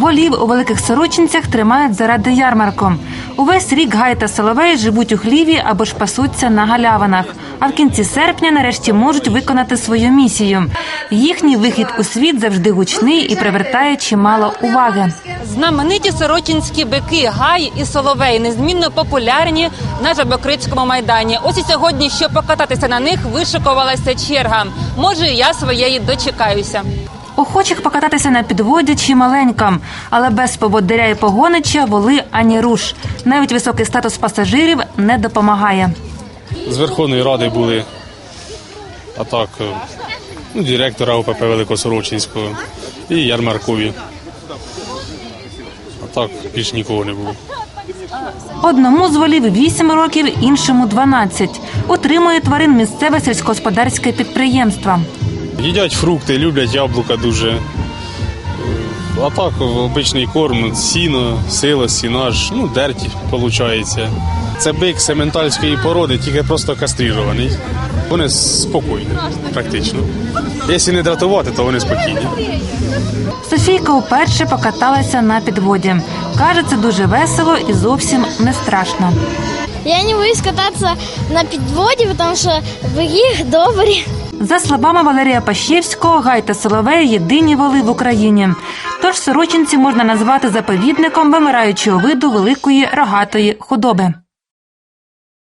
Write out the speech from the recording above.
Волів у великих сорочинцях тримають заради ярмарку. Увесь рік гай та соловей живуть у хліві або ж пасуться на галявинах. А в кінці серпня нарешті можуть виконати свою місію. Їхній вихід у світ завжди гучний і привертає чимало уваги. Знамениті сорочинські бики Гай і Соловей незмінно популярні на Жабокрицькому майдані. Ось і сьогодні, щоб покататися на них, вишикувалася черга. Може, я своєї дочекаюся. Охочих покататися на підводі чималенько, але без поводиря і погонича воли ані руш. Навіть високий статус пасажирів не допомагає. з Верховної Ради були, а так, е, ну, директора ОПП Великосорочинського і ярмаркові. А так більш нікого не було. Одному з волів 8 років, іншому 12. Утримує тварин місцеве сільськогосподарське підприємство. Їдять фрукти, люблять яблука дуже. А так, обичний корм, сіно, сила, сінаж, ну, дерть, виходить. Це бик сементальської породи, тільки просто кастрирований. Вони спокійні, практично. Якщо не дратувати, то вони спокійні. Софійка вперше покаталася на підводі. Каже, це дуже весело і зовсім не страшно. Я не боюсь кататься на подводе, потому что быки добрые. За словами Валерія Пащевського, гай та соловей єдині воли в Україні. Тож сорочинці можна назвати заповідником вимираючого виду великої рогатої худоби.